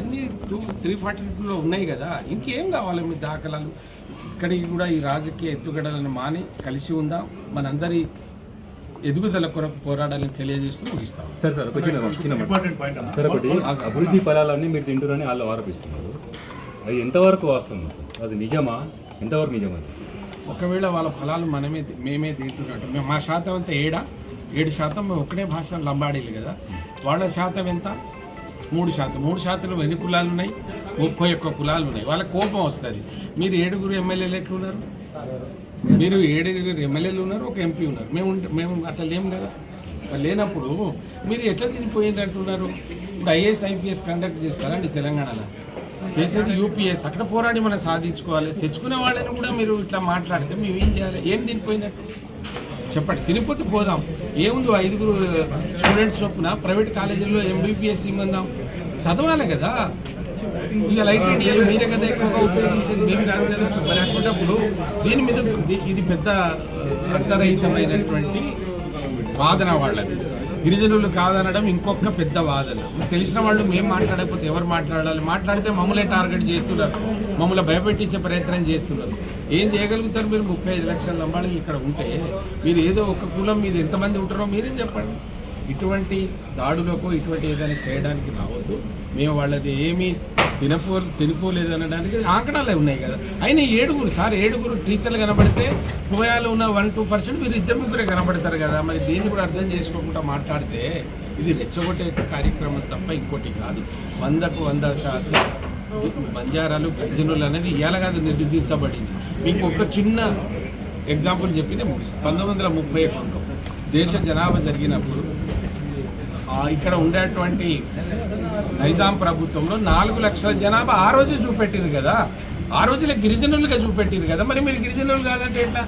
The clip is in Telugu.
అవన్నీ టూ త్రీ ఫార్టీ టూలో ఉన్నాయి కదా. ఇంకేం కావాలి మీ దాఖలాలు? ఇక్కడికి కూడా ఈ రాజకీయ ఎత్తుగడలను మాని కలిసి ఉందాం. మనందరి ఎదుగుదల కొరకు పోరాడాలని తెలియజేస్తూ ముగిస్తాం. సార్ సార్ ఒక చిన్న చిన్న మాట. సార్ ఒకటి అభివృద్ధి ఫలాలన్నీ మీరు తింటురని వాళ్ళు ఆరోపిస్తున్నారు. అది ఎంతవరకు వాస్తవం సార్? అది నిజమా? ఎంతవరకు నిజమా? ఒకవేళ వాళ్ళ ఫలాలు మనమే మేమే తింటున్నట్టు మేము మా శాతం అంతా ఏడా? ఏడు శాతం మేము ఒకటే భాష లంబాడీలు కదా. వాళ్ళ శాతం ఎంత? మూడు శాతం మూడు శాతంలో ఎన్ని కులాలు ఉన్నాయి ముప్పై ఒక్క కులాలు ఉన్నాయి వాళ్ళ కోపం వస్తుంది. మీరు ఏడుగురు ఎమ్మెల్యేలు ఎట్లున్నారు? మీరు ఏడుగురు ఎమ్మెల్యేలు ఉన్నారు ఒక ఎంపీ ఉన్నారు. మేము మేము అట్లా లేము కదా? లేనప్పుడు మీరు ఎట్లా తిరిగిపోయింది అంటున్నారు? ఇప్పుడు ఐఏఎస్ ఐపీఎస్ కండక్ట్ చేస్తారండి తెలంగాణలో? చేసేది యూపీఎస్. అక్కడ పోరాడి మనం సాధించుకోవాలి. తెచ్చుకునే వాళ్ళని కూడా మీరు ఇట్లా మాట్లాడితే మేము ఏం చేయాలి? ఏం తినిపోయినట్టు చెప్పండి తినిపోతే పోదాం. ఏముందో ఐదుగురు స్టూడెంట్స్ చొప్పున? ప్రైవేట్ కాలేజీల్లో ఎంబీబీఎస్ ఇమ్మందాం. చదవాలి కదా. ఇక లైట్ ఇండియాలో మీరే కదా ఎక్కువగా ఉపయోగించేది. మేము కాదు కదా. మరి అనుకున్నప్పుడు దీని మీద ఇది- ఇది పెద్ద రక్తరహితమైనటువంటి వాదన వాళ్ళది. గిరిజనులు కాదనడం ఇంకొక పెద్ద వాదన. తెలిసిన వాళ్ళు మేము మాట్లాడకపోతే ఎవరు మాట్లాడాలి? మాట్లాడితే మమ్మల్ని టార్గెట్ చేస్తున్నారు. మమ్మల్ని భయపెట్టించే ప్రయత్నం చేస్తున్నారు. ఏం చేయగలుగుతారు మీరు? ముప్పై ఐదు లక్షల లంబాడీలు ఇక్కడ ఉంటే మీరు ఏదో ఒక కులం మీద ఎంతమంది ఉంటారో మీరేం చెప్పండి. ఇటువంటి దాడులకు ఇటువంటి ఏదైనా చేయడానికి రావద్దు. మేము వాళ్ళది ఏమీ తినపో తినిపోలేదు అనడానికి ఆంకడాలే ఉన్నాయి కదా. అయినా ఏడుగురు సార్ ఏడుగురు టీచర్లు కనబడితే పోయాలు ఉన్న వన్ టూ పర్సెంట్ మీరు ఇద్దరు ముగ్గురే కనబడతారు కదా. మరి దీన్ని కూడా అర్థం చేసుకోకుండా మాట్లాడితే ఇది రెచ్చగొట్టే కార్యక్రమం తప్ప ఇంకోటి కాదు. వందకు వంద శాతం బంజారాలు గర్జనులు అనేది ఇవాళ కాదు నిర్దించబడింది మీకు ఒక చిన్న ఎగ్జాంపుల్ చెప్పితే పంతొమ్మిది వందల ముప్పై దేశ జనాభా జరిగినప్పుడు ఇక్కడ ఉండేటువంటి నైజాం ప్రభుత్వంలో నాలుగు లక్షల జనాభా ఆ రోజే చూపెట్టింది కదా. ఆ రోజులే గిరిజనులుగా చూపెట్టింది కదా. మరి మీరు గిరిజనులు కాదంటే ఎట్లా?